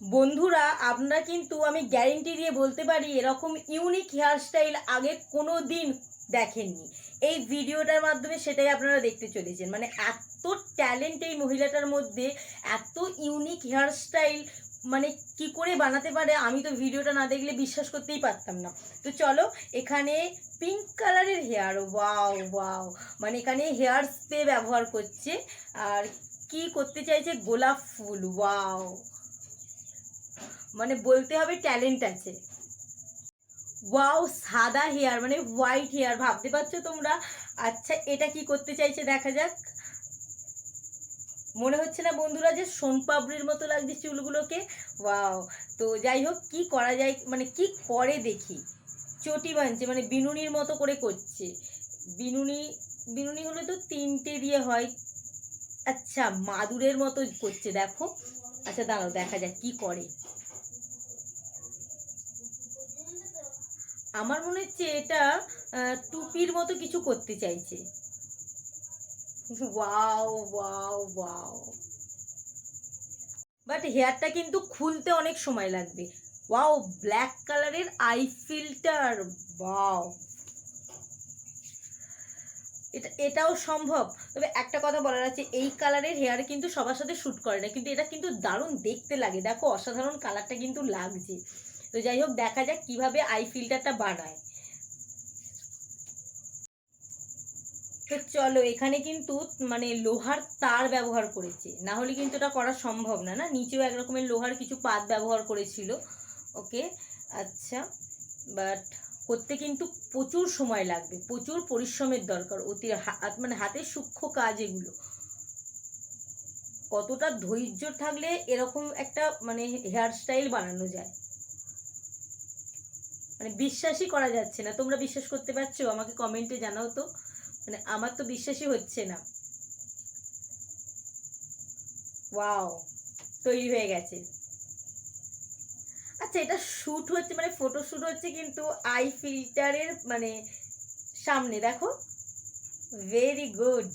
বন্ধুরা আপনারা কিন্তু আমি গ্যারেন্টি দিয়ে বলতে পারি, এরকম ইউনিক হেয়ারস্টাইল আগে কোনো দিন দেখেননি। এই ভিডিওটার মাধ্যমে সেটাই আপনারা দেখতে চলেছেন। মানে এত ট্যালেন্ট এই মহিলাটার মধ্যে, এত ইউনিক হেয়ারস্টাইল মানে কি করে বানাতে পারে, আমি তো ভিডিওটা না দেখলে বিশ্বাস করতেই পারতাম না। তো চলো, এখানে পিঙ্ক কালারের হেয়ার ওয়াও ওয়াও মানে এখানে হেয়ার স্প্রে ব্যবহার করছে, আর কি করতে চাইছে, গোলাপ ফুল ওয়াও মানে বলতে হবে ট্যালেন্ট আছে। ওয়াও সাদা হেয়ার মানে হোয়াইট হেয়ার ভাবতে পারছ তোমরা? আচ্ছা এটা কি করতে চাইছে? দেখা যাক। মনে হচ্ছে না বন্ধুরা যে সোনপাপড়ির মতো লাগছে চুলগুলোকে? ওয়াও তো যাই হোক, কি করা যায় মানে কি করে দেখি? চটি বানছে মানে বিনুনির মতো করে করছে। বিনুনি বিনুনি হলে তো তিনটে দিয়ে হয়। আচ্ছা মাদুরের মতো করছে, দেখো। আচ্ছা দাঁড়াও, দেখা যাক কি করে। আমার মনে হচ্ছে এটা টুপির মতো কিছু করতে চাইছে। Wow wow wow. বাট হেয়ারটা কিন্তু খুলতে অনেক সময় লাগবে। ওয়াও ব্ল্যাক কালারের আই ফিল্টার ওয়াও। এটা এটাও সম্ভব। তবে একটা কথা বলার আছে এই কালারের হেয়ার কিন্তু সবার সাথে শ্যুট করে না কিন্তু এটা কিন্তু দারুণ দেখতে লাগে। দেখো অসাধারণ কালারটা কিন্তু লাগছে। তো যাই হোক দেখা যাক কীভাবে আই ফিল্টারটা বানায়। তো চলো, এখানে কিন্তু মানে লোহার তার ব্যবহার করেছে। না হলে কিন্তু এটা করা সম্ভব না না? নিচেও এক রকমের লোহার কিছু পাত ব্যবহার করেছিল। ওকে আচ্ছা বাট করতে কিন্তু প্রচুর সময় লাগবে, প্রচুর পরিশ্রমের দরকার। অতি মানে হাতের সূক্ষ্ম কাজ এগুলো। কতটা ধৈর্য থাকলে এরকম একটা মানে হেয়ার স্টাইল বানানো যায়। মানে বিশ্বাসই করা যাচ্ছে না। তোমরা বিশ্বাস করতে পারছ? আমাকে কমেন্টে জানাও তো। মানে আমার তো বিশ্বাসই হচ্ছে না। ওয়াও তৈরি হয়ে গেছে। আচ্ছা এটা শ্যুট হচ্ছে মানে ফটো শ্যুট হচ্ছে কিন্তু আই ফিল্টারের মানে সামনে। দেখো ভেরি গুড